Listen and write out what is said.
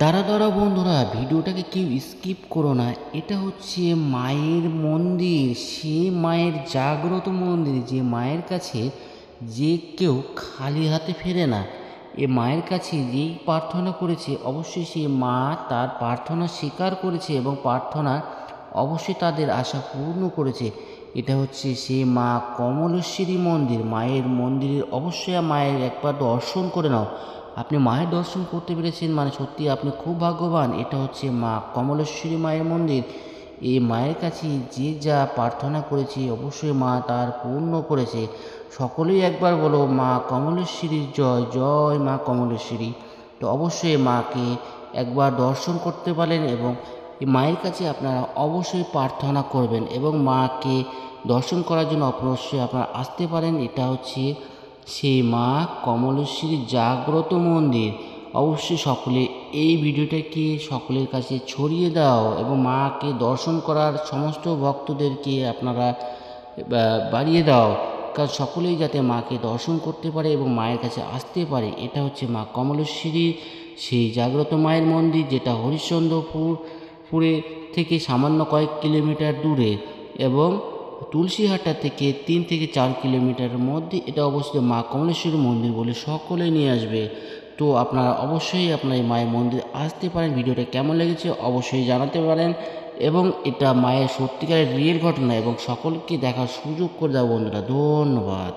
দাঁড়া দাঁড়া বন্ধুরা, ভিডিওটাকে কেউ স্কিপ করো না। এটা হচ্ছে মায়ের মন্দির। সে মায়ের জাগ্রত মন্দির, যে মায়ের কাছে যে কেউ খালি হাতে ফেরে না। এ মায়ের কাছে যেই প্রার্থনা করেছে, অবশ্যই সে মা তার প্রার্থনা স্বীকার করেছে এবং প্রার্থনা অবশ্যই তাদের আশা পূর্ণ করেছে। এটা হচ্ছে সে মা কমলেশ্বরী মন্দির। মায়ের মন্দিরের অবশ্যই মায়ের একবার দর্শন করে নাও। আপনি মায়ের দর্শন করতে পেরেছেন মানে সত্যি আপনি খুব ভাগ্যবান। এটা হচ্ছে মা কমলেশ্বরী মায়ের মন্দির। এই মায়ের কাছে যে যা প্রার্থনা করেছি, অবশ্যই মা তার পূর্ণ করেছে। সকলেই একবার বলো, মা কমলেশ্বরীর জয় জয় মা কমলেশ্বরী। তো অবশ্যই মাকে একবার দর্শন করতে পারেন এবং মায়ের কাছে আপনারা অবশ্যই প্রার্থনা করবেন এবং মাকে দর্শন করার জন্য অবশ্যই আপনারা আসতে পারেন। এটা হচ্ছে সেই মা কমলেশ্বরী জাগ্রত মন্দির। অবশ্যই সকলে এই ভিডিওটাকে সকলের কাছে ছড়িয়ে দাও এবং মাকে দর্শন করার সমস্ত ভক্তদেরকে আপনারা বাড়িয়ে দাও। কারণ সকলেই যাতে মাকে দর্শন করতে পারে এবং মায়ের কাছে আসতে পারে। এটা হচ্ছে মা কমলেশ্বরীর সেই জাগ্রত মায়ের মন্দির যেটা হরিশ্চন্দ্রপুর, পুরে থেকে সামান্য কয়েক কিলোমিটার দূরে। এবং তুলসীহাটা থেকে তিন থেকে চার কিলোমিটারের মধ্যে এটা অবস্থিত মা কমলেশ্বরী মন্দির বলে সকলে নিয়ে আসবে। তো আপনারা অবশ্যই আপনার এই মায়ের মন্দির আসতে পারেন, ভিডিওটা কেমন লেগেছে অবশ্যই জানাতে পারেন এবং এটা মায়ের সত্যিকারের রিয়েল ঘটনা এবং সকলকে দেখার সুযোগ করে দেওয়া বন্ধুরা, ধন্যবাদ।